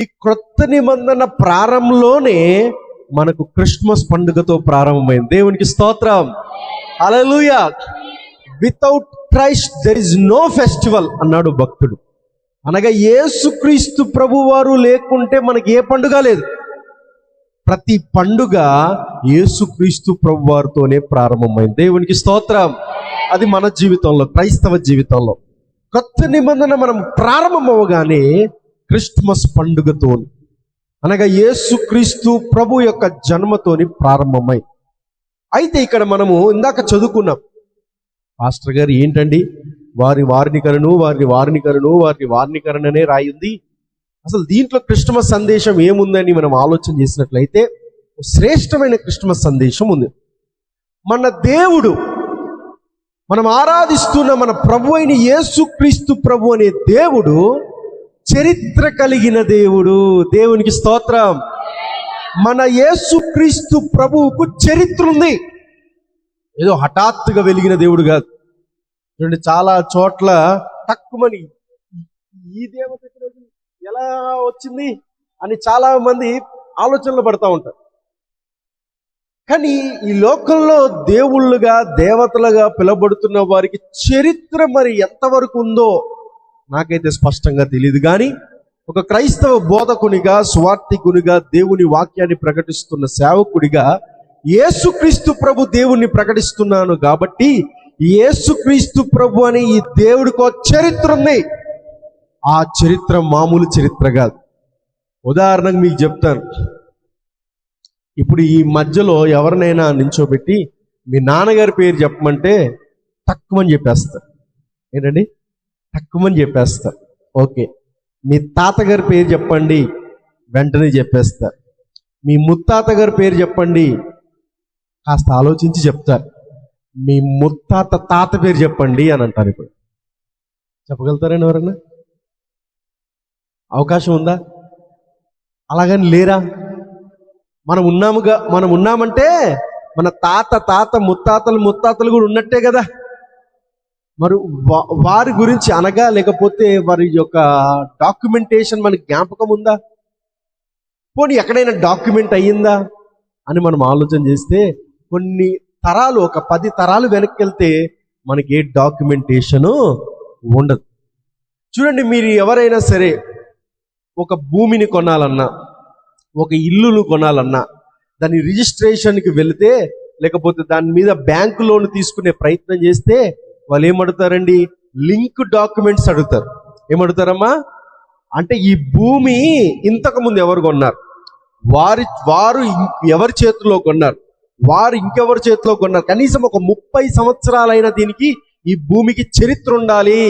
ఈ క్రొత్త నిబంధన ప్రారంభంలోనే మనకు క్రిస్మస్ పండుగతో ప్రారంభమైంది. దేవునికి స్తోత్రం. Alleluia without Christ there is no festival అన్నాడు భక్తుడు. అనగా యేసుక్రీస్తు ప్రభువారు లేకుంటే మనకి ఏ పండుగ లేదు. ప్రతి పండుగ యేసుక్రీస్తు ప్రభువారితోనే ప్రారంభమైంది. దేవునికి స్తోత్రం. అది మన జీవితంలో క్రైస్తవ జీవితంలో. కొత్త నిబంధన మనం ప్రారంభమవగానే క్రిస్మస్ పండుగతో అనగా యేసుక్రీస్తు ప్రభు యొక్క జన్మతోని ప్రారంభమై. అయితే ఇక్కడ మనము ఇందాక చదువుకున్నాం. పాస్టర్ గారు ఏంటండి? వారి వారినికరను వారి వారినికరను వారి వారినికరణనే రాయింది. అసలు దీంట్లో క్రిస్టమస్ సందేశం ఏముందని మనం ఆలోచన చేసినట్లయితే ఒక శ్రేష్టమైన క్రిస్టమస్ సందేశం ఉంది. మన దేవుడు మనం ఆరాధిస్తున్న మన ప్రభు అయిన యేసుక్రీస్తు ప్రభు అనే దేవుడు చరిత్ర కలిగిన దేవుడు. దేవునికి స్తోత్రం. మన యేసుక్రీస్తు ప్రభువుకు చరిత్ర ఉంది. ఏదో హఠాత్తుగా వెలిగిన దేవుడు కాదు. చూడండి చాలా చోట్ల తక్కువని ఈ దేవత ఎలా వచ్చింది అని చాలా మంది ఆలోచనలు పడతా ఉంటారు. కానీ ఈ లోకంలో దేవుళ్ళుగా దేవతలుగా పిలబడుతున్న వారికి చరిత్ర మరి ఎంతవరకు ఉందో నాకైతే స్పష్టంగా తెలియదు కానీ ఒక క్రైస్తవ బోధకునిగా స్వార్థికునిగా దేవుని వాక్యాన్ని ప్రకటిస్తున్న సేవకుడిగా యేసుక్రీస్తు ప్రభు దేవుణ్ణి ప్రకటిస్తున్నాను కాబట్టి యేసుక్రీస్తు ప్రభు అని ఈ దేవుడికి ఒక చరిత్ర ఉంది. ఆ చరిత్ర మామూలు చరిత్ర కాదు. ఉదాహరణకు మీకు చెప్తాను. ఇప్పుడు ఈ మధ్యలో ఎవరినైనా నించోబెట్టి మీ నాన్నగారి పేరు చెప్పమంటే తక్కువని చెప్పేస్తారు. ఏంటండి? తక్కువని చెప్పేస్తారు ఓకే. మీ తాతగారి పేరు చెప్పండి వెంటనే చెప్పేస్తారు మీ ముత్తాత గారి పేరు చెప్పండి కాస్త ఆలోచించి చెప్తారు మీ ముత్తాత తాత పేరు చెప్పండి అని అంటారు ఇప్పుడు. చెప్పగలుగుతారండి ఎవరన్నా? అవకాశం ఉందా? అలాగని లేరా? మనం ఉన్నాముగా మనం ఉన్నామంటే మన తాత తాత ముత్తాతలు ముత్తాతలు కూడా ఉన్నట్టే కదా. మరి వారి గురించి అనగా లేకపోతే వారి యొక్క డాక్యుమెంటేషన్ మనకి జ్ఞాపకం ఉందా? పోనీ ఎక్కడైనా డాక్యుమెంట్ అయ్యిందా? అని మనం ఆలోచన చేస్తే కొన్ని తరాలు ఒక పది తరాలు వెనక్కి వెళ్తే మనకి ఏ డాక్యుమెంటేషను ఉండదు. చూడండి మీరు ఎవరైనా సరే ఒక భూమిని కొనాలన్నా ఒక ఇల్లును కొనాలన్నా దాని రిజిస్ట్రేషన్కి వెళితే లేకపోతే దాని మీద బ్యాంకు లోన్ తీసుకునే ప్రయత్నం చేస్తే వాళ్ళు ఏమడుగుతారండి? లింక్ డాక్యుమెంట్స్ అడుగుతారు. ఏమడుగుతారమ్మా? అంటే ఈ భూమి ఇంతకుముందు ఎవరు కొన్నారు? వారి వారు ఎవరి చేతిలో కొన్నారు? వారు ఇంకెవరి చేతిలో కొన్నారు? కనీసం ఒక ముప్పై సంవత్సరాలైన దీనికి ఈ భూమికి చరిత్ర ఉండాలి.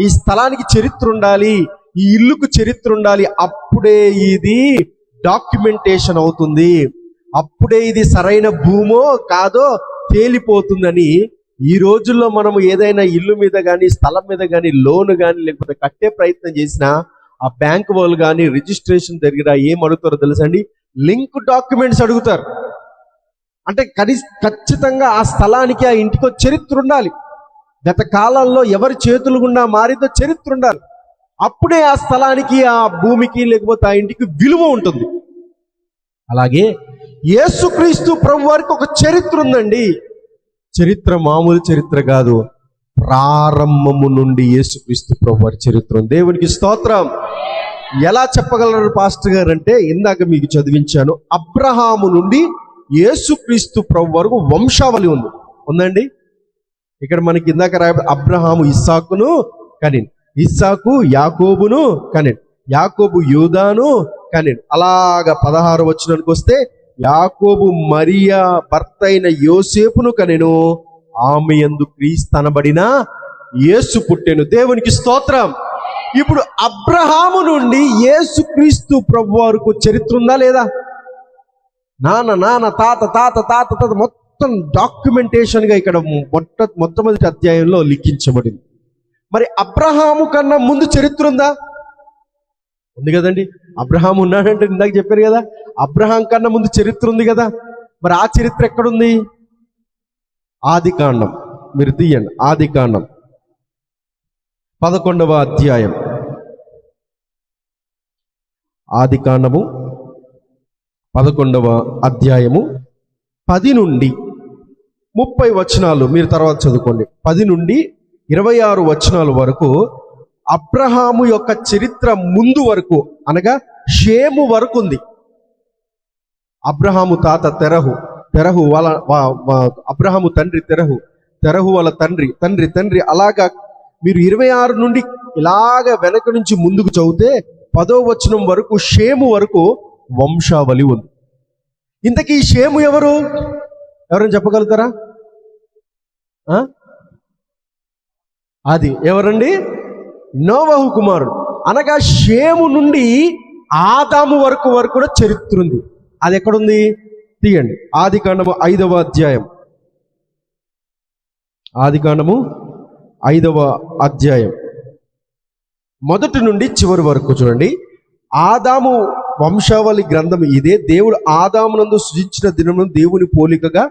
ఈ స్థలానికి చరిత్ర ఉండాలి. ఈ ఇల్లుకు చరిత్ర ఉండాలి. అప్పుడే ఇది డాక్యుమెంటేషన్ అవుతుంది. అప్పుడే ఇది సరైన భూమో కాదో తేలిపోతుందని ఈ రోజుల్లో మనం ఏదైనా ఇల్లు మీద కానీ స్థలం మీద కానీ లోన్ కానీ లేకపోతే కట్టే ప్రయత్నం చేసినా ఆ బ్యాంక్ వాళ్ళు కానీ రిజిస్ట్రేషన్ దగ్గర ఏం అడుగుతారో తెలుసండి? లింక్ డాక్యుమెంట్స్ అడుగుతారు. అంటే కని ఖచ్చితంగా ఆ స్థలానికి ఆ ఇంటికో చరిత్ర ఉండాలి. గత కాలంలో ఎవరి చేతులు గుండా మారిందో చరిత్ర ఉండాలి. అప్పుడే ఆ స్థలానికి ఆ భూమికి లేకపోతే ఆ ఇంటికి విలువ ఉంటుంది. అలాగే యేసుక్రీస్తు ప్రభు వారికి ఒక చరిత్ర ఉందండి. చరిత్ర మామూలు చరిత్ర కాదు. ప్రారంభము నుండి యేసుక్రీస్తు ప్రభు వారి చరిత్ర దేవునికి స్తోత్రం. ఎలా చెప్పగలరు పాస్టర్ గారు అంటే ఇందాక మీకు చదివించాను అబ్రహాము నుండి యేసుక్రీస్తు ప్రభు వరకు వంశావళి ఉంది. ఉందండి? ఇక్కడ మనకి ఇందాక రాయ అబ్రహాము ఇస్సాకును కనిన్ ఇస్సాకు యాకోబును కనిన్ యాకోబు యూదాను కనిన్. అలాగా పదహారు వచ్చినానికి వస్తే యాకోబు మరియా భర్త అయిన యోసేపును కనెను. ఆమె ఎందు క్రీస్తనబడిన యేసు పుట్టెను. దేవునికి స్తోత్రం. ఇప్పుడు అబ్రహాము నుండి యేసు క్రీస్తు ప్రభు వరకు చరిత్ర ఉందా లేదా? నాన్న నాన్న తాత తాత తాత తాత మొత్తం డాక్యుమెంటేషన్గా ఇక్కడ మొట్ట మొట్టమొదటి అధ్యాయంలో లిఖించబడింది. మరి అబ్రహాము కన్నా ముందు చరిత్ర ఉందా? ఉంది కదండి. అబ్రహాం ఉన్నాడంటే ఇందాక చెప్పారు కదా. అబ్రహాం కన్నా ముందు చరిత్ర ఉంది కదా. మరి ఆ చరిత్ర ఎక్కడుంది? ఆది కాండం. మీరు తీయండి. ఆది కాండం. పదకొండవ అధ్యాయం. ఆది కాండము పదకొండవ అధ్యాయము పది నుండి ముప్పై వచనాలు. మీరు తర్వాత చదువుకోండి. పది నుండి ఇరవై ఆరు వచనాల వరకు అబ్రహాము యొక్క చరిత్ర ముందు వరకు అనగా షేము వరకు ఉంది. అబ్రహాము తాత తెరహు తెరహు వాళ్ళ అబ్రహాము తండ్రి తెరహు తెరహు వాళ్ళ తండ్రి తండ్రి తండ్రి అలాగా మీరు ఇరవై ఆరు నుండి ఇలాగ వెనక నుంచి ముందుకు చదివితే పదో వచనం వరకు షేము వరకు వంశావళి ఉంది. ఇంతకీ షేము ఎవరు? ఎవరైనా చెప్పగలుగుతారా? అది ఎవరండి? నోవహు కుమారుడు. అనగా షేము నుండి ఆదాము వరకు వరకు కూడా చరిత్ర ఉంది అది ఎక్కడుంది? తీయండి. ఆది కాండము ఐదవ అధ్యాయం. ఆది కాండము ఐదవ అధ్యాయం. మొదటి నుండి చివరి వరకు చూడండి. ఆదాము వంశావళి గ్రంథం ఇదే. దేవుడు ఆదామునందు సృజించిన దినమును దేవుని పోలికగా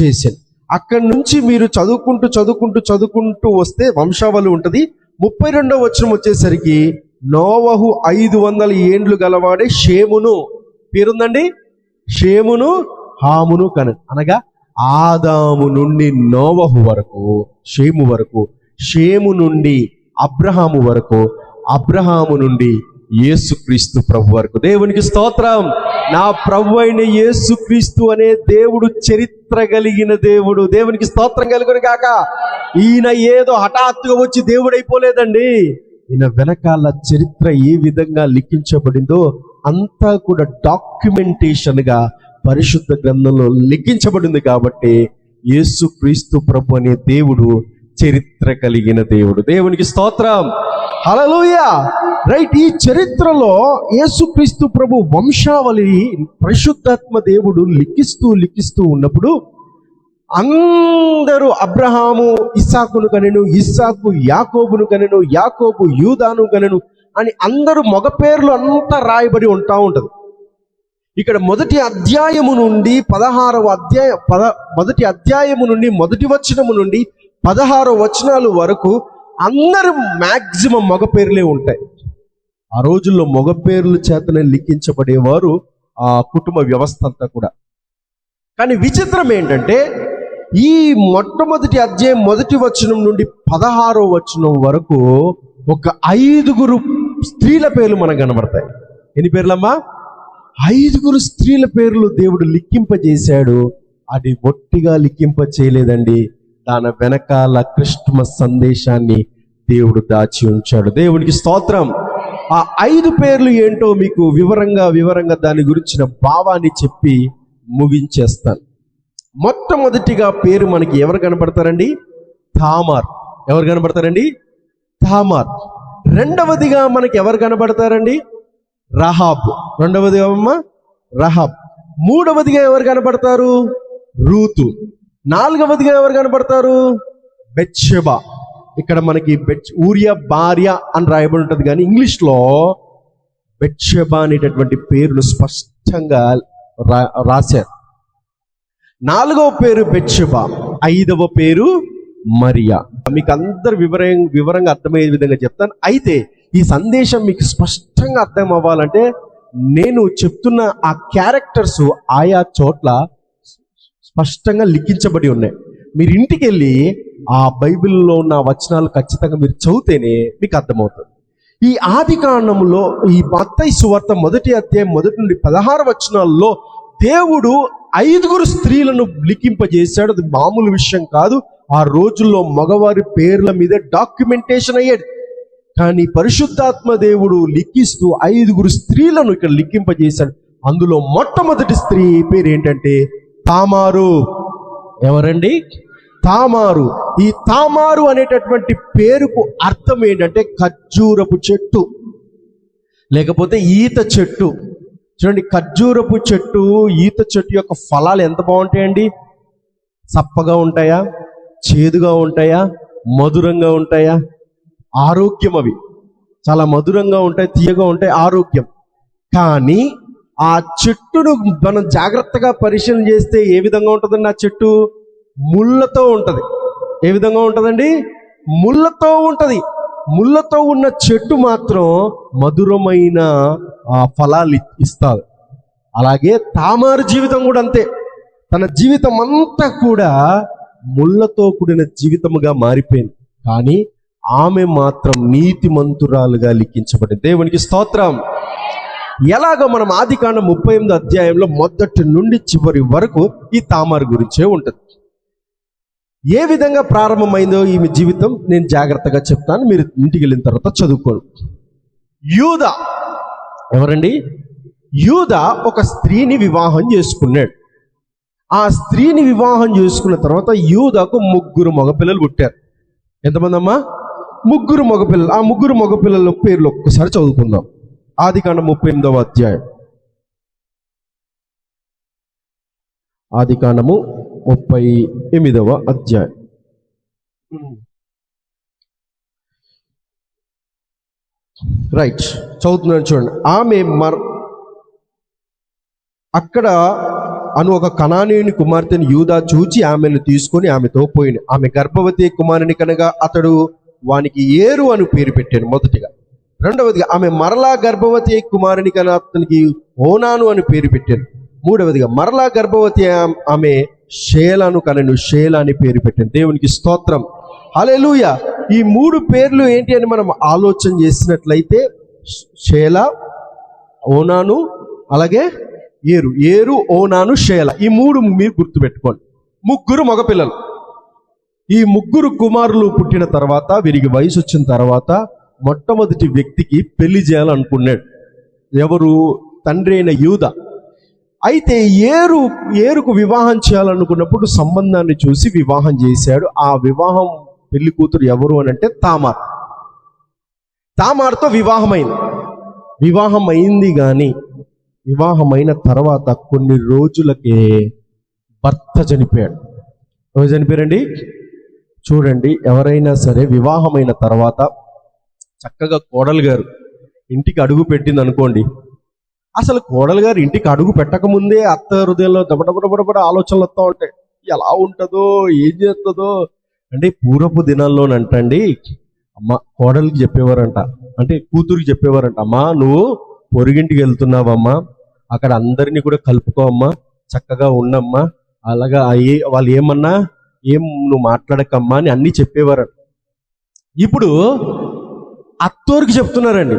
చేశాను అక్కడి నుంచి మీరు చదువుకుంటూ చదువుకుంటూ చదువుకుంటూ వస్తే వంశావళి ఉంటుంది. ముప్పై రెండవ వచనం వచ్చేసరికి నోవహు ఐదు వందల ఏండ్లు గలవాడే షేమును. పేరుందండి? షేమును హామును కన అనగా ఆదాము నుండి నోవహు వరకు షేము వరకు షేము నుండి అబ్రహాము వరకు అబ్రహాము నుండి యేసుక్రీస్తు ప్రభు వరకు. దేవునికి స్తోత్రం. నా ప్రభు అయిన యేసుక్రీస్తు అనే దేవుడు చరిత్ర కలిగిన దేవుడు. దేవునికి స్తోత్రం కలుగును కాక ఈయన ఏదో హఠాత్తుగా వచ్చి దేవుడైపోలేదండి. ఈయన వెనకాల చరిత్ర ఏ విధంగా లిఖించబడిందో అంతా కూడా డాక్యుమెంటేషన్గా పరిశుద్ధ గ్రంథంలో లిఖించబడింది కాబట్టి యేసుక్రీస్తు ప్రభు అనే దేవుడు చరిత్ర కలిగిన దేవుడు. దేవునికి స్తోత్రం. హలలుయా రైట్ ఈ చరిత్రలో యేసుక్రీస్తు ప్రభు వంశావళి పరిశుద్ధాత్మ దేవుడు లిఖిస్తూ లిఖిస్తూ ఉన్నప్పుడు అందరూ అబ్రహాము ఇస్సాకును కనెను ఇస్సాకు యాకోబును కనెను యాకోబు యూదాను కనెను అని అందరూ మగ పేర్లు అంతా రాయబడి ఉంటా ఉంటుంది. ఇక్కడ మొదటి అధ్యాయము నుండి పదహారవ అధ్యాయ పద మొదటి అధ్యాయము నుండి మొదటి వచనము నుండి పదహారు వచనాలు వరకు అందరు మ్యాక్సిమం మగ పేర్లే ఉంటాయి. ఆ రోజుల్లో మగ పేర్ల చేతనే లిఖించబడేవారు ఆ కుటుంబ వ్యవస్థ అంతా కూడా. కానీ విచిత్రం ఏంటంటే ఈ మొట్టమొదటి అధ్యాయం మొదటి వచనం నుండి పదహారో వచనం వరకు ఒక ఐదుగురు స్త్రీల పేర్లు మనకు కనబడతాయి. ఎన్ని పేర్లమ్మా? ఐదుగురు స్త్రీల పేర్లు దేవుడు లిఖింపజేశాడు. అది ఒట్టిగా లిఖింప చేయలేదండి దాని వెనకాల క్రిస్మస్ సందేశాన్ని దేవుడు దాచి ఉంచాడు. దేవునికి స్తోత్రం. ఆ ఐదు పేర్లు ఏంటో మీకు వివరంగా వివరంగా దాని గురించిన భావాన్ని చెప్పి ముగించేస్తాను. మొట్టమొదటిగా పేరు మనకి ఎవరు కనబడతారండి థామార్. ఎవరు కనబడతారండి థామార్. రెండవదిగా మనకి ఎవరు కనబడతారండి రహాబ్. రెండవదిగా అమ్మ రహాబ్. మూడవదిగా ఎవరు కనబడతారు రూతు. నాలుగవదిగా ఎవరు కనబడతారు బెచ్చబా ఇక్కడ మనకి బెచ్ ఊర్య భార్య అని రాయబడి ఉంటుంది కానీ ఇంగ్లీష్లో బెత్షెబా అనేటటువంటి పేరును స్పష్టంగా రా రాశారు. నాలుగవ పేరు బెత్షెబా ఐదవ పేరు మరియా. మీకు అందరు వివర వివరంగా అర్థమయ్యే విధంగా చెప్తాను. అయితే ఈ సందేశం మీకు స్పష్టంగా అర్థం అవ్వాలంటే నేను చెప్తున్న ఆ క్యారెక్టర్స్ ఆయా చోట్ల స్పష్టంగా లిఖించబడి ఉన్నాయి. మీరు ఇంటికి వెళ్ళి ఆ బైబిల్లో ఉన్న వచనాలు ఖచ్చితంగా మీరు చదివితేనే మీకు అర్థమవుతుంది. ఈ ఆది కాండంలో ఈ మత్తయి సువార్త మొదటి అధ్యాయం మొదటి నుండి పదహారు వచనాల్లో దేవుడు ఐదుగురు స్త్రీలను లిఖింపజేశాడు. అది మామూలు విషయం కాదు. ఆ రోజుల్లో మగవారి పేర్ల మీద డాక్యుమెంటేషన్ అయ్యేది కానీ పరిశుద్ధాత్మ దేవుడు లిఖిస్తూ ఐదుగురు స్త్రీలను ఇక్కడ లిఖింపజేశాడు. అందులో మొట్టమొదటి స్త్రీ పేరు ఏంటంటే తామారు. ఎవరండి? తామారు. ఈ తామారు అనేటటువంటి పేరుకు అర్థం ఏంటంటే ఖర్జూరపు చెట్టు. లేకపోతే ఈత చెట్టు. చూడండి ఖర్జూరపు చెట్టు ఈత చెట్టు యొక్క ఫలాలు ఎంత బాగుంటాయండి? చప్పగా ఉంటాయా? చేదుగా ఉంటాయా? మధురంగా ఉంటాయా? ఆరోగ్యం అవి. చాలా మధురంగా ఉంటాయి తీయగా ఉంటాయి ఆరోగ్యం. కానీ ఆ చెట్టును మనం జాగ్రత్తగా పరిశీలన చేస్తే ఏ విధంగా ఉంటుందండి ఆ చెట్టు? ముళ్ళతో ఉంటుంది. ఏ విధంగా ఉంటుందండి? ముళ్ళతో ఉంటుంది. ముళ్ళతో ఉన్న చెట్టు మాత్రం మధురమైన ఆ, ఫలాలు ఇస్తారు అలాగే తామారు జీవితం కూడా అంతే. తన జీవితం అంతా కూడా ముళ్ళతో కూడిన జీవితముగా మారిపోయింది. కానీ ఆమె మాత్రం నీతిమంతురాలుగా లిఖించబడింది. దేవునికి స్తోత్రం. ఎలాగో మనం ఆదికాండ ముప్పై ఎనిమిది అధ్యాయంలో మొదటి నుండి చివరి వరకు ఈ తామర గురించే ఉంటుంది. ఏ విధంగా ప్రారంభమైందో ఈమె జీవితం నేను జాగ్రత్తగా చెప్తాను. మీరు ఇంటికి వెళ్ళిన తర్వాత చదువుకోను యూద ఎవరండి? యూద ఒక స్త్రీని వివాహం చేసుకున్నాడు. ఆ స్త్రీని వివాహం చేసుకున్న తర్వాత యూదకు ముగ్గురు మగపిల్లలు పుట్టారు. ఎంతమంది అమ్మా ముగ్గురు మగపిల్లలు. ఆ ముగ్గురు మగపిల్లల పేర్లు ఒక్కసారి చదువుకుందాం. ఆది కాండ ముప్పై ఎనిమిదవ అధ్యాయం. ఆది కాండము ముప్పై ఎనిమిదవ అధ్యాయం. రైట్ చదువుతున్నాను చూడండి. ఆమె మర్ అక్కడ అను ఒక కణానీయుని కుమార్తెను యూదా చూచి ఆమెను తీసుకొని ఆమెతో పోయింది ఆమె గర్భవతి కుమారుని కనుక అతడు వానికి ఏరు అని పేరు పెట్టాడు మొదటిగా. రెండవదిగా ఆమె మరలా గర్భవతి కుమారుని కన్నా అతనికి ఓనాను అని పేరు పెట్టాను మూడవదిగా మరలా గర్భవతి ఆమె షేలను కనను షేల అని పేరు పెట్టాను దేవునికి స్తోత్రం. అలెలుయ ఈ మూడు పేర్లు ఏంటి అని మనం ఆలోచన చేసినట్లయితే షేల ఓనాను అలాగే ఏరు. ఏరు ఓనాను షేల. ఈ మూడు మీరు గుర్తుపెట్టుకోండి. ముగ్గురు మగపిల్లలు. ఈ ముగ్గురు కుమారులు పుట్టిన తర్వాత వీరికి వయసు వచ్చిన తర్వాత మొట్టమొదటి వ్యక్తికి పెళ్ళి చేయాలనుకున్నాడు. ఎవరు? తండ్రి అయిన యూద. అయితే ఏరు ఏరుకు వివాహం చేయాలనుకున్నప్పుడు సంబంధాన్ని చూసి వివాహం చేశాడు. ఆ వివాహం పెళ్ళి కూతురు ఎవరు అని అంటే తామార్. తామార్తో వివాహమైంది. వివాహం అయింది కానీ వివాహమైన తర్వాత కొన్ని రోజులకే భర్త చనిపోయాడు. ఎవరు చనిపోయారండి? చూడండి ఎవరైనా సరే వివాహమైన తర్వాత చక్కగా కోడలు గారు ఇంటికి అడుగు పెట్టింది అనుకోండి. అసలు కోడలు గారు ఇంటికి అడుగు పెట్టకముందే అత్త హృదయంలో దబడబడబడబడ ఆలోచనలు వస్తూ ఉంటాయి. ఎలా ఉంటుందో ఏం చేస్తుందో. అంటే పూర్వపు దినాల్లోనంటండి అమ్మ కోడలికి చెప్పేవారంట. అంటే కూతురికి చెప్పేవారంట అమ్మా నువ్వు పొరిగింటికి వెళ్తున్నావమ్మా. అక్కడ అందరినీ కూడా కలుపుకో అమ్మా. చక్కగా ఉండమ్మా. అలాగా ఏ వాళ్ళు ఏమన్నా ఏం నువ్వు మాట్లాడకమ్మా అని అన్నీ చెప్పేవారంట. ఇప్పుడు అత్తోరికి చెప్తున్నారండి.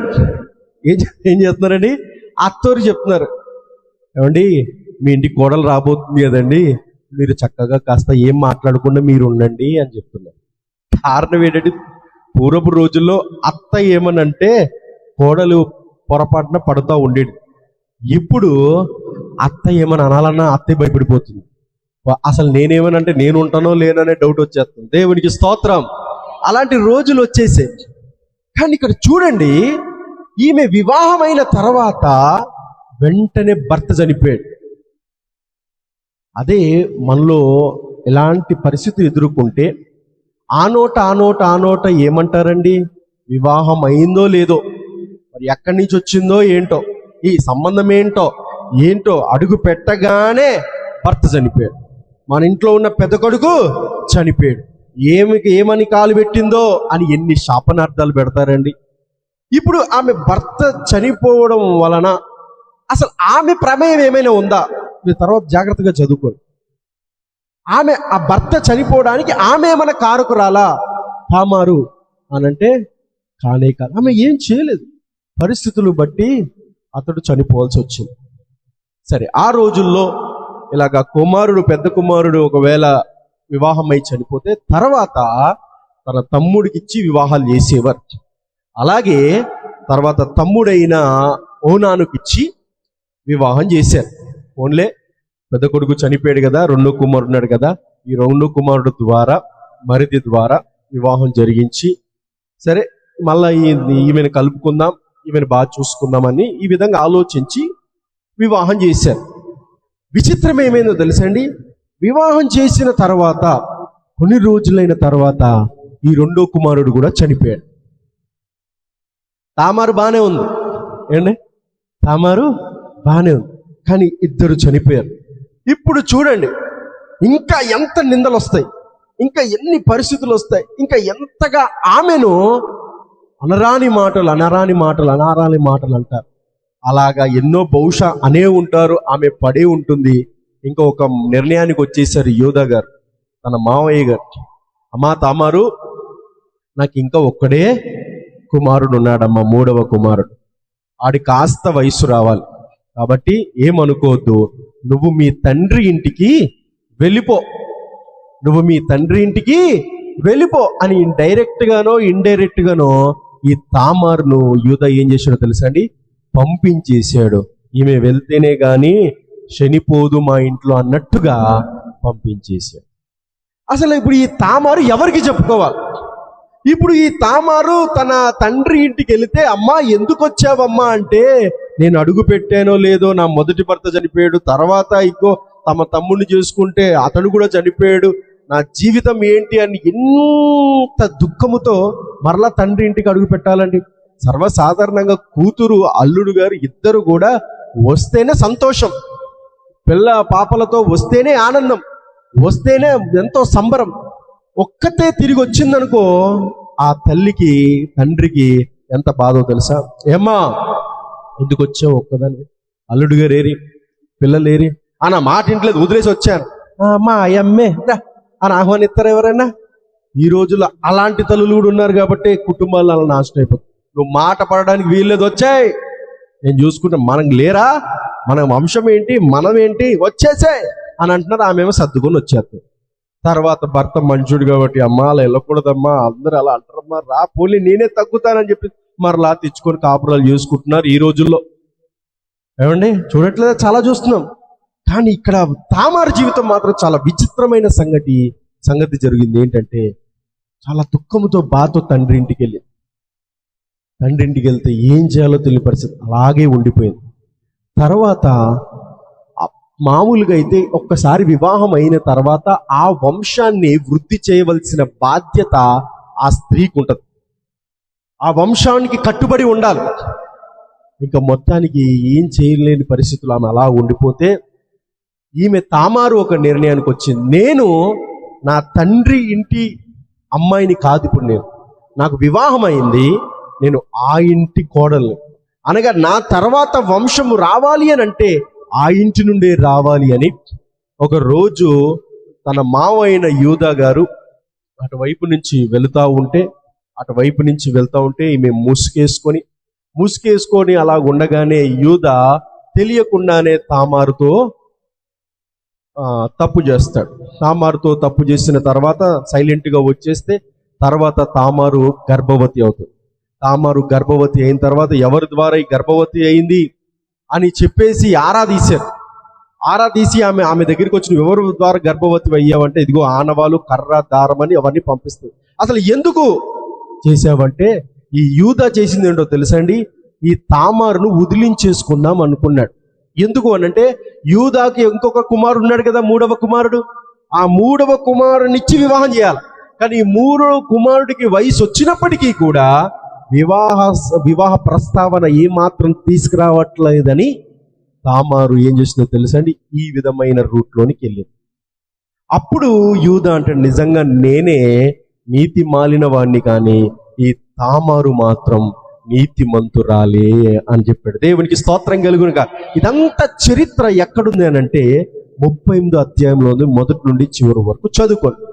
ఏం ఏం చేస్తున్నారండి? అత్తోరికి చెప్తున్నారు. ఏమండి మీ ఇంటికి కోడలు రాబోతుంది కదండి. మీరు చక్కగా కాస్త ఏం మాట్లాడకుండా మీరు ఉండండి అని చెప్తున్నారు. కారణం ఏంటంటే పూర్వపు రోజుల్లో అత్త ఏమనంటే కోడలు పొరపాటున పడుతూ ఉండేది. ఇప్పుడు అత్త ఏమని అనాలన్నా అత్తే భయపడిపోతుంది. అసలు నేనేమనంటే నేను ఉంటానో లేననే డౌట్ వచ్చేస్తుంది. దేవునికి స్తోత్రం. అలాంటి రోజులు వచ్చేసాయి. కానీ ఇక్కడ చూడండి ఈమె వివాహమైన తర్వాత వెంటనే భర్త చనిపోయాడు. అదే మనలో ఎలాంటి పరిస్థితి ఎదుర్కొంటే ఆ నోట ఆ నోట ఆ నోట ఏమంటారండి? వివాహం అయిందో లేదో మరి ఎక్కడి నుంచి వచ్చిందో ఏంటో ఈ సంబంధం ఏంటో ఏంటో అడుగు పెట్టగానే భర్త చనిపోయాడు. మన ఇంట్లో ఉన్న పెద్ద కొడుకు చనిపోయాడు. ఏమికి ఏమని కాలు పెట్టిందో అని ఎన్ని శాపనార్థాలు పెడతారండి. ఇప్పుడు ఆమె భర్త చనిపోవడం వలన అసలు ఆమె ప్రమేయం ఏమైనా ఉందా? మీరు తర్వాత జాగ్రత్తగా చదువుకోండి. ఆమె ఆ భర్త చనిపోవడానికి ఆమె ఏమైనా కారకురాలా కామారు అనంటే కానే కాదు. ఆమె ఏం చేయలేదు. పరిస్థితులు బట్టి అతడు చనిపోవాల్సి వచ్చింది. సరే ఆ రోజుల్లో ఇలాగా కుమారుడు పెద్ద కుమారుడు ఒకవేళ వివాహం అయి చనిపోతే తర్వాత తన తమ్ముడికి ఇచ్చి వివాహాలు చేసేవారు. అలాగే తర్వాత తమ్ముడైన ఓనానుకిచ్చి వివాహం చేశారు. ఓన్లే పెద్ద కొడుకు చనిపోయాడు కదా రెండో కుమారుడు ఉన్నాడు కదా ఈ రెండో కుమారుడు ద్వారా మరిది ద్వారా వివాహం జరిగించి సరే మళ్ళీ ఈమెను కలుపుకుందాం ఈమెను బాగా చూసుకుందామని ఈ విధంగా ఆలోచించి వివాహం చేశారు. విచిత్రం ఏమైందో తెలుసండి వివాహం చేసిన తర్వాత కొన్ని రోజులైన తర్వాత ఈ రెండో కుమారుడు కూడా చనిపోయాడు. తామారు బాగానే ఉంది. ఏండి తామారు బాగానే ఉంది. కానీ ఇద్దరు చనిపోయారు. ఇప్పుడు చూడండి ఇంకా ఎంత నిందలు వస్తాయి ఇంకా ఎన్ని పరిస్థితులు వస్తాయి ఇంకా ఎంతగా ఆమెను అనరాని మాటలు అనరాని మాటలు అనారాని మాటలు అంటారు. అలాగా ఎన్నో బహుశా అనే ఉంటారు ఆమె పడే ఉంటుంది ఇంకా ఒక నిర్ణయానికి వచ్చేసారు యోధా గారు తన మావయ్య గారు. అమ్మా తామారు నాకు ఇంకా ఒక్కడే కుమారుడు ఉన్నాడమ్మా మూడవ కుమారుడు. ఆడి కాస్త వయసు రావాలి. కాబట్టి ఏమనుకోవద్దు నువ్వు మీ తండ్రి ఇంటికి వెళ్ళిపో. నువ్వు మీ తండ్రి ఇంటికి వెళ్ళిపో అని డైరెక్ట్గానో ఇండైరెక్ట్గానో గానో ఈ తామారును యూద ఏం చేశాడో తెలుసా అండి? పంపించేశాడు. ఈమె వెళ్తేనే కానీ శనిపోదు మా ఇంట్లో అన్నట్టుగా పంపించేశాడు. అసలు ఇప్పుడు ఈ తామారు ఎవరికి చెప్పుకోవాలి? ఇప్పుడు ఈ తామారు తన తండ్రి ఇంటికి వెళితే అమ్మా ఎందుకు వచ్చావమ్మా అంటే నేను అడుగు పెట్టానో లేదో నా మొదటి భర్త చనిపోయాడు తర్వాత ఇంకో తమ తమ్ముడిని చేసుకుంటే అతడు కూడా చనిపోయాడు నా జీవితం ఏంటి? అని ఎంత దుఃఖముతో మరలా తండ్రి ఇంటికి అడుగు పెట్టాలండి. సర్వసాధారణంగా కూతురు అల్లుడు గారు ఇద్దరు కూడా వస్తేనే సంతోషం. పిల్ల పాపలతో వస్తేనే ఆనందం వస్తేనే ఎంతో సంబరం. ఒక్కతే తిరిగి వచ్చిందనుకో ఆ తల్లికి తండ్రికి ఎంత బాధో తెలుసా? ఏమ్మా ఎందుకు వచ్చావు ఒక్కదాన్ని అల్లుడు గారు ఏరి పిల్లలేరి ఏరి నా మాట ఇంట్లేదు వదిలేసి వచ్చాను అమ్మా అయ్యమ్మే అని ఆహ్వానిస్తారు ఎవరైనా? ఈ రోజుల్లో అలాంటి తల్లులు కూడా ఉన్నారు కాబట్టి కుటుంబాలు అలా నాశనం అయిపోతుంది నువ్వు మాట పడడానికి వీల్లేదు వచ్చాయి. నేను చూసుకుంటే మనం లేరా? మన వంశం ఏంటి? మనం ఏంటి? వచ్చేసే అని అంటున్నారు. ఆమెమో సర్దుకొని వచ్చేస్తుంది. తర్వాత భర్త మంచుడు కాబట్టి అమ్మా అలా వెళ్ళకూడదమ్మా అందరూ అలా అంటారమ్మా రా పోలీ నేనే తగ్గుతానని చెప్పి మరలా తెచ్చుకొని కాపురాలు చేసుకుంటున్నారు ఈ రోజుల్లో. ఏమండి? చూడట్లేదా? చాలా చూస్తున్నాం. కానీ ఇక్కడ తామార జీవితం మాత్రం చాలా విచిత్రమైన సంగతి సంగతి జరిగింది ఏంటంటే చాలా దుఃఖముతో బాధతో తండ్రి ఇంటికి వెళ్ళింది తండ్రి ఇంటికి వెళ్తే ఏం చేయాలో తెలియని పరిస్థితి. అలాగే ఉండిపోయింది. తర్వాత మామూలుగా అయితే ఒక్కసారి వివాహం అయిన తర్వాత ఆ వంశాన్ని వృద్ధి చేయవలసిన బాధ్యత ఆ స్త్రీకి ఉంటుంది. ఆ వంశానికి కట్టుబడి ఉండాలి. ఇంకా మొత్తానికి ఏం చేయలేని పరిస్థితులు ఆమె అలా ఉండిపోతే ఈమె తామారు ఒక నిర్ణయానికి వచ్చింది. నేను నా తండ్రి ఇంటి అమ్మాయిని కాదు ఇప్పుడు నేను. నాకు వివాహం అయింది. నేను ఆ ఇంటి కోడల్ని. అనగా నా తర్వాత వంశము రావాలి అని అంటే ఆ ఇంటి నుండే రావాలి అని ఒక రోజు తన మావైన అయిన యూదా గారు అటువైపు నుంచి వెళుతూ ఉంటే అటువైపు నుంచి వెళ్తూ ఉంటే ఈమె ముసుకేసుకొని ముసుకేసుకొని అలా ఉండగానే యూద తెలియకుండానే తామారుతో తప్పు చేస్తాడు. తామారుతో తప్పు చేసిన తర్వాత సైలెంట్గా వచ్చేస్తే తర్వాత తామారు గర్భవతి అవుతుంది. తామారు గర్భవతి అయిన తర్వాత ఎవరి ద్వారా ఈ గర్భవతి అయింది అని చెప్పేసి ఆరా తీశారు ఆరా తీసి ఆమె ఆమె దగ్గరికి వచ్చిన ఎవరి ద్వారా గర్భవతి అయ్యావంటే ఇదిగో ఆనవాలు కర్ర దారం అని అవన్నీ పంపిస్తుంది. అసలు ఎందుకు చేసావంటే ఈ యూద చేసింది ఏంటో తెలుసండి ఈ తామారును వదిలించేసుకుందాం అనుకున్నాడు. ఎందుకు అనంటే యూదాకి ఇంకొక కుమారుడు ఉన్నాడు కదా మూడవ కుమారుడు? ఆ మూడవ కుమారునిచ్చి వివాహం చేయాలి. కానీ ఈ మూడవ కుమారుడికి వయసు వచ్చినప్పటికీ కూడా వివాహ వివాహ ప్రస్తావన ఏమాత్రం తీసుకురావట్లేదని తామారు ఏం చేసిందో తెలుసండి? ఈ విధమైన రూట్లోనికి వెళ్ళింది. అప్పుడు యూద అంటే నిజంగా నేనే నీతి మాలిన వాడిని కానీ ఈ తామారు మాత్రం నీతి మంతురాలే అని చెప్పాడు. దేవునికి స్తోత్రం కలుగునుక. ఇదంతా చరిత్ర ఎక్కడుంది అని అంటే ముప్పై ఎనిమిదో అధ్యాయంలో ఉంది. మొదటి నుండి చివరి వరకు చదువుకోండి.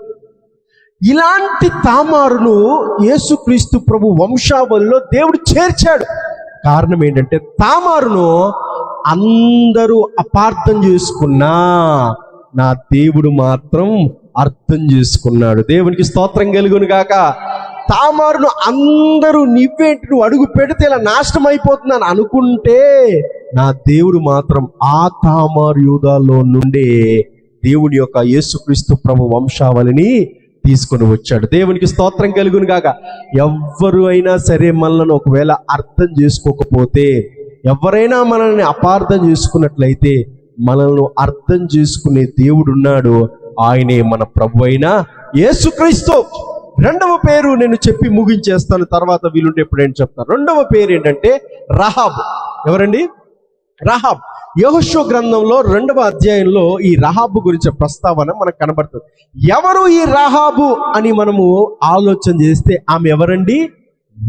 ఇలాంటి తామారును యేసుక్రీస్తు ప్రభు వంశావళిలో దేవుడు చేర్చాడు. కారణం ఏంటంటే తామారును అందరూ అపార్థం చేసుకున్నా నా దేవుడు మాత్రం అర్థం చేసుకున్నాడు. దేవునికి స్తోత్రం కలుగును గాక. తామారును అందరూ నువ్వేంటి నువ్వు అడుగు పెడితే ఇలా నాశనం అయిపోతున్నాను అనుకుంటే నా దేవుడు మాత్రం ఆ తామారు యూదాల్లో నుండే దేవుని యొక్క యేసుక్రీస్తు ప్రభు వంశావళిని తీసుకొని వచ్చాడు. దేవునికి స్తోత్రం కలుగును గాక. ఎవ్వరు అయినా సరే మనల్ని ఒకవేళ అర్థం చేసుకోకపోతే ఎవరైనా మనల్ని అపార్థం చేసుకున్నట్లయితే మనల్ని అర్థం చేసుకునే దేవుడు ఉన్నాడు. ఆయనే మన ప్రభు అయినా యేసుక్రీస్తు. రెండవ పేరు నేను చెప్పి ముగించేస్తాను. తర్వాత వీలుంటే ఏం చెప్తాను. రెండవ పేరు ఏంటంటే రహాబ్. ఎవరండి? రహాబ్. యహోషో గ్రంథంలో రెండవ అధ్యాయంలో ఈ రహాబు గురించి ప్రస్తావన మనకు కనబడుతుంది. ఎవరు ఈ రహాబు అని మనము ఆలోచన చేస్తే ఆమె ఎవరండి?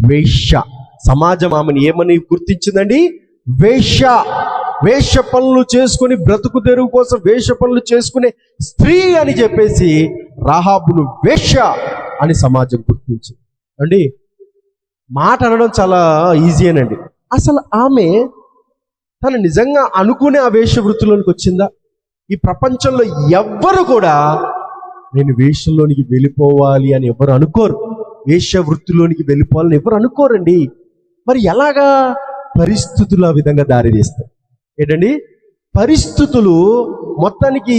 వేష్య సమాజం ఆమెను ఏమని గుర్తించిందండి? వేష్య వేష పనులు చేసుకుని బ్రతుకు తెరువు కోసం వేష పనులు చేసుకునే స్త్రీ అని చెప్పేసి రాహాబును వేష్య అని సమాజం గుర్తించింది. అండి మాట అనడం చాలా ఈజీయేనండి అసలు ఆమె తను నిజంగా అనుకునే ఆ వేషవృత్తిలోనికి వచ్చిందా? ఈ ప్రపంచంలో ఎవ్వరు కూడా నేను వేషంలోనికి వెళ్ళిపోవాలి అని ఎవరు అనుకోరు. వేషవృత్తిలోనికి వెళ్ళిపోవాలని ఎవరు అనుకోరండి. మరి ఎలాగా పరిస్థితులు ఆ విధంగా దారితీస్తాయి? ఏంటండి? పరిస్థితులు మొత్తానికి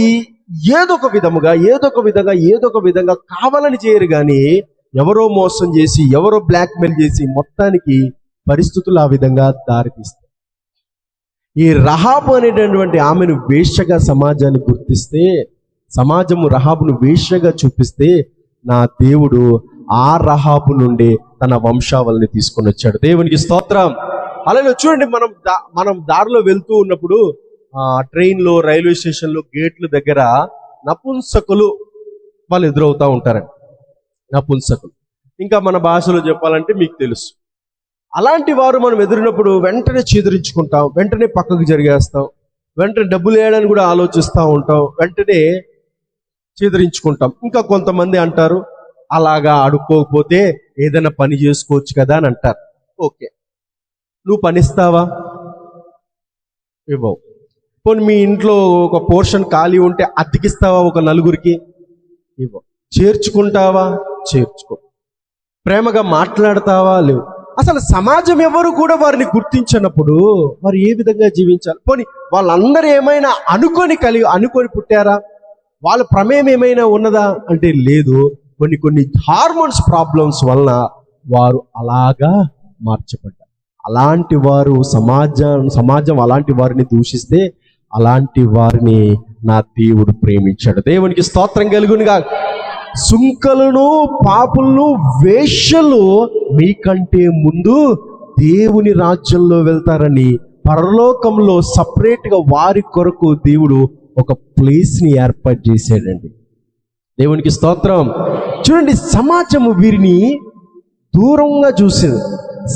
ఏదో ఒక విధముగా ఏదో ఒక విధంగా ఏదో ఒక విధంగా కావాలని చేయరు కానీ ఎవరో మోసం చేసి ఎవరో బ్లాక్మెయిల్ చేసి మొత్తానికి పరిస్థితులు ఆ విధంగా దారితీస్తాయి. ఈ రహాబు అనేటటువంటి ఆమెను వేశ్యగా సమాజాన్ని గుర్తిస్తే సమాజము రహాబును వేశ్యగా చూపిస్తే నా దేవుడు ఆ రహాబు నుండి తన వంశావళిని తీసుకొని వచ్చాడు. దేవునికి స్తోత్రం. అలాగే చూడండి మనం మనం దారిలో వెళ్తూ ఉన్నప్పుడు ట్రైన్లో రైల్వే స్టేషన్లో గేట్ల దగ్గర నపుంసకులు వాళ్ళు ఎదురవుతూ ఉంటారండి. నపుంసకులు. ఇంకా మన భాషలో చెప్పాలంటే మీకు తెలుసు. అలాంటి వారు మనం ఎదిరినప్పుడు వెంటనే చీదరించుకుంటాం వెంటనే పక్కకు జరిగేస్తాం వెంటనే డబ్బులు వేయడానికి కూడా ఆలోచిస్తూ ఉంటాం వెంటనే చీదరించుకుంటాం. ఇంకా కొంతమంది అంటారు అలాగా అడుక్కోకపోతే ఏదైనా పని చేసుకోవచ్చు కదా అని అంటారు. ఓకే. నువ్వు పనిస్తావా? ఇవ్వవు. పోనీ మీ ఇంట్లో ఒక పోర్షన్ ఖాళీ ఉంటే అతికిస్తావా ఒక నలుగురికి? ఇవ్వవు. చేర్చుకుంటావా? చేర్చుకో. ప్రేమగా మాట్లాడతావా? లేవు. అసలు సమాజం ఎవరు కూడా వారిని గుర్తించినప్పుడు వారు ఏ విధంగా జీవించాలి? పోనీ వాళ్ళందరూ ఏమైనా అనుకొని కలిగి అనుకొని పుట్టారా? వాళ్ళ ప్రమేయం ఏమైనా ఉన్నదా? అంటే లేదు. కొన్ని కొన్ని హార్మోన్స్ ప్రాబ్లమ్స్ వలన వారు అలాగా మార్చబడ్డారు. అలాంటి వారు సమాజం సమాజం అలాంటి వారిని దూషిస్తే అలాంటి వారిని నా దేవుడు ప్రేమించాడు. దేవునికి స్తోత్రం కలుగునిగా సుంకలను పాపులను వేష్యలు మీకంటే ముందు దేవుని రాజ్యంలో వెళ్తారని పరలోకంలో సపరేట్గా వారి కొరకు దేవుడు ఒక ప్లేస్ని ఏర్పాటు చేశాడండి. దేవునికి స్తోత్రం. చూడండి సమాజము వీరిని దూరంగా చూసింది.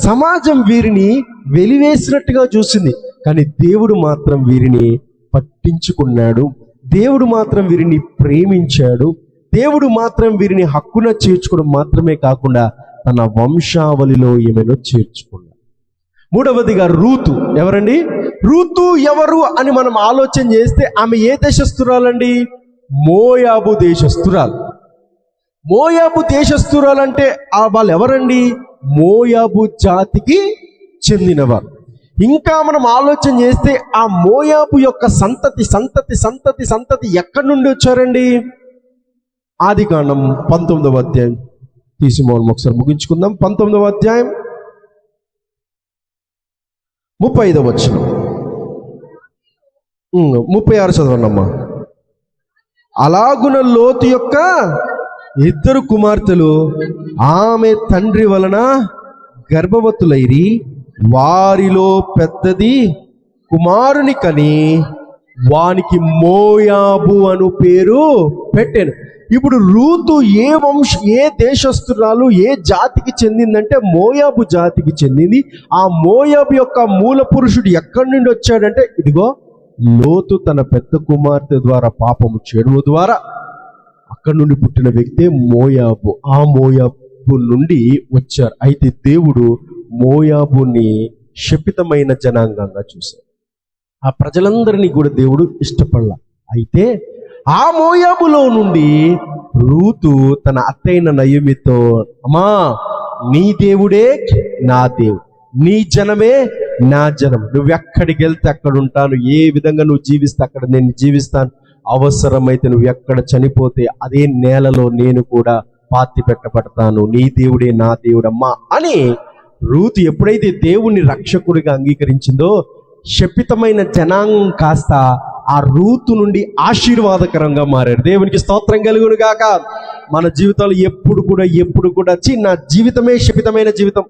సమాజం వీరిని వెలివేసినట్టుగా చూసింది. కానీ దేవుడు మాత్రం వీరిని పట్టించుకున్నాడు. దేవుడు మాత్రం వీరిని ప్రేమించాడు. దేవుడు మాత్రం వీరిని హక్కున చేర్చుకోవడం మాత్రమే కాకుండా తన వంశావళిలో ఏమైనా చేర్చుకున్నాడు. మూడవదిగా రూతు. ఎవరండి? రూతు ఎవరు అని మనం ఆలోచన చేస్తే ఆమె ఏ దేశస్తురాలండి మోయాబు దేశస్తురాలు మోయాబు దేశస్తురాలు అంటే వాళ్ళు ఎవరండి? మోయాబు జాతికి చెందినవారు. ఇంకా మనం ఆలోచన చేస్తే ఆ మోయాబు యొక్క సంతతి సంతతి సంతతి సంతతి ఎక్కడి నుండి వచ్చారండి? ఆది కాండం పంతొమ్మిదవ అధ్యాయం. తీసి మనం ఒకసారి ముగించుకుందాం. పంతొమ్మిదవ అధ్యాయం. ముప్పై ఐదవ వచ్చిన ముప్పై ఆరు చదవండమ్మా. అలాగున లోతు యొక్క ఇద్దరు కుమార్తెలు ఆమె తండ్రి వలన గర్భవతులైరి వారిలో పెద్దది కుమారుని కని వానికి మోయాబు అను పేరు పెట్టాను. ఇప్పుడు రూతు ఏ వంశ ఏ దేశస్తురాలు ఏ జాతికి చెందిందంటే మోయాబు జాతికి చెందింది. ఆ మోయాబు యొక్క మూల పురుషుడు ఎక్కడి నుండి వచ్చాడంటే ఇదిగో లోతు తన పెద్ద కుమార్తె ద్వారా పాపము చెడువు ద్వారా అక్కడి నుండి పుట్టిన వ్యక్తే మోయాబు. ఆ మోయాబు నుండి వచ్చారు. అయితే దేవుడు మోయాబుని శపితమైన జనాంగంగా చూశారు ఆ ప్రజలందరినీ కూడా దేవుడు ఇష్టపడలా. అయితే ఆ మోయాబులో నుండి రూతు తన అత్తైన నయమితో అమ్మా నీ దేవుడే నా దేవుడు. నీ జనమే నా జనం. నువ్వెక్కడికి వెళ్తే అక్కడ ఉంటాను ఏ విధంగా నువ్వు జీవిస్తే అక్కడ నేను జీవిస్తాను. అవసరమైతే నువ్వు ఎక్కడ చనిపోతే అదే నేలలో నేను కూడా పాతి పెట్టబడతాను. నీ దేవుడే నా దేవుడమ్మా అని రూతు ఎప్పుడైతే దేవుణ్ణి రక్షకుడిగా అంగీకరించిందో శపితమైన జనాంగం కాస్త ఆ రూతు నుండి ఆశీర్వాదకరంగా మారారు దేవునికి స్తోత్రం కలుగును గాక మన జీవితాలు ఎప్పుడు కూడా ఎప్పుడు కూడా చి నా జీవితమే శపితమైన జీవితం.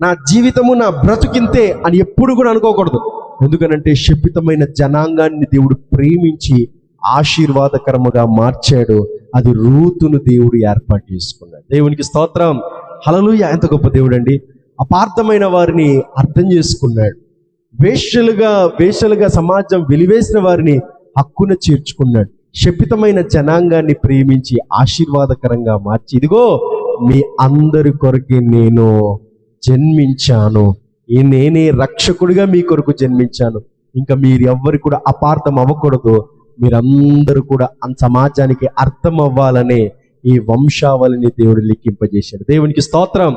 నా జీవితము నా బ్రతుకింతే అని ఎప్పుడు కూడా అనుకోకూడదు. ఎందుకనంటే శపితమైన జనాంగాన్ని దేవుడు ప్రేమించి ఆశీర్వాదకరముగా మార్చాడు. అది రూతును దేవుడు ఏర్పాటు చేసుకున్నాడు. దేవునికి స్తోత్రం. హలలుయ ఎంత గొప్ప దేవుడు అండి అపార్థమైన వారిని అర్థం చేసుకున్నాడు. వేష్యలుగా వేషలుగా సమాజం వెలివేసిన వారిని హక్కున చేర్చుకున్నాడు. శపితమైన జనాంగాన్ని ప్రేమించి ఆశీర్వాదకరంగా మార్చి ఇదిగో మీ అందరి కొరకే నేను జన్మించాను. ఈ నేనే రక్షకుడిగా మీ కొరకు జన్మించాను. ఇంకా మీరు ఎవ్వరు కూడా అపార్థం అవ్వకూడదు. మీరందరూ కూడా సమాజానికి అర్థం అవ్వాలనే ఈ వంశావళిని దేవుడు లెక్కింపజేశాడు దేవునికి స్తోత్రం.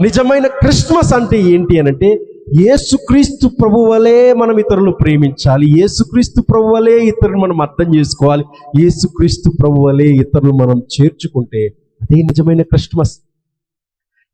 నిజమైన క్రిస్మస్ అంటే ఏంటి అనంటే ఏసుక్రీస్తు ప్రభు వలే మనం ఇతరులు ప్రేమించాలి. ఏసుక్రీస్తు ప్రభు వలే ఇతరులు మనం అర్థం చేసుకోవాలి. ఏసుక్రీస్తు ప్రభు వలే ఇతరులు మనం చేర్చుకుంటే అదే నిజమైన క్రిస్మస్.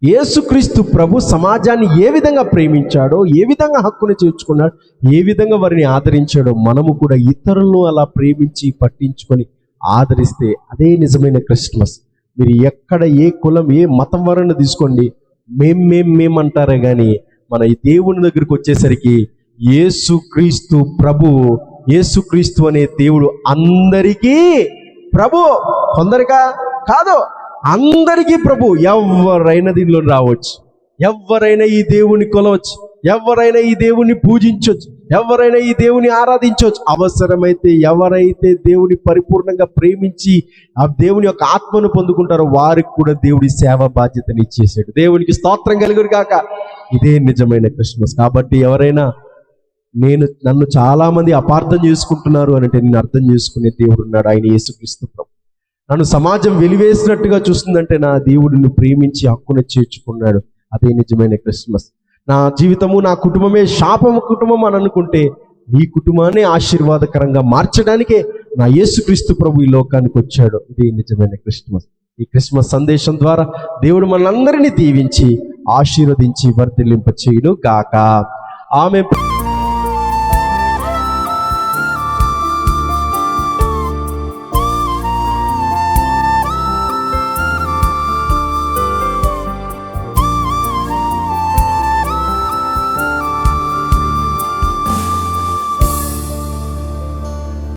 ఏసుక్రీస్తు ప్రభు సమాజాన్ని ఏ విధంగా ప్రేమించాడో ఏ విధంగా హక్కును చేర్చుకున్నాడు ఏ విధంగా వారిని ఆదరించాడో మనము కూడా ఇతరులను అలా ప్రేమించి పట్టించుకొని ఆదరిస్తే అదే నిజమైన క్రిస్మస్. మీరు ఎక్కడ ఏ కులం ఏ మతం వరణ తీసుకోండి. మేం మేం మేం అంటారే కానీ మన ఈ దేవుని దగ్గరికి వచ్చేసరికి యేసుక్రీస్తు ప్రభు యేసుక్రీస్తు అనే దేవుడు అందరికీ ప్రభు. కొందరికా? కాదు. అందరికీ ప్రభు. ఎవరైనా దీనిలో రావచ్చు. ఎవరైనా ఈ దేవుని కొలవచ్చు. ఎవరైనా ఈ దేవుని పూజించవచ్చు. ఎవరైనా ఈ దేవుని ఆరాధించవచ్చు. అవసరమైతే ఎవరైతే దేవుని పరిపూర్ణంగా ప్రేమించి ఆ దేవుని యొక్క ఆత్మను పొందుకుంటారో వారికి కూడా దేవుడి సేవ బాధ్యతని ఇచ్చేసాడు దేవునికి స్తోత్రం కలుగురు కాక ఇదే నిజమైన క్రిస్మస్. కాబట్టి ఎవరైనా నేను నన్ను చాలామంది అపార్థం చేసుకుంటున్నారు అని అంటే నేను అర్థం చేసుకునే దేవుడు ఉన్నాడు ఆయన యేసుక్రీస్తు ప్రభు. నన్ను సమాజం వెలివేసినట్టుగా చూస్తుందంటే నా దేవుడిని ప్రేమించి హక్కును చేర్చుకున్నాడు. అదే నిజమైన క్రిస్మస్. నా జీవితము నా కుటుంబమే శాపం కుటుంబం అని అనుకుంటే నీ కుటుంబాన్ని ఆశీర్వాదకరంగా మార్చడానికే నా యేసుక్రీస్తు ప్రభు ఈ లోకానికి వచ్చాడు. ఇది నిజమైన క్రిస్మస్. ఈ క్రిస్మస్ సందేశం ద్వారా దేవుడు మనందరినీ దీవించి ఆశీర్వదించి వర్ధిల్లింప చేయును గాక ఆమె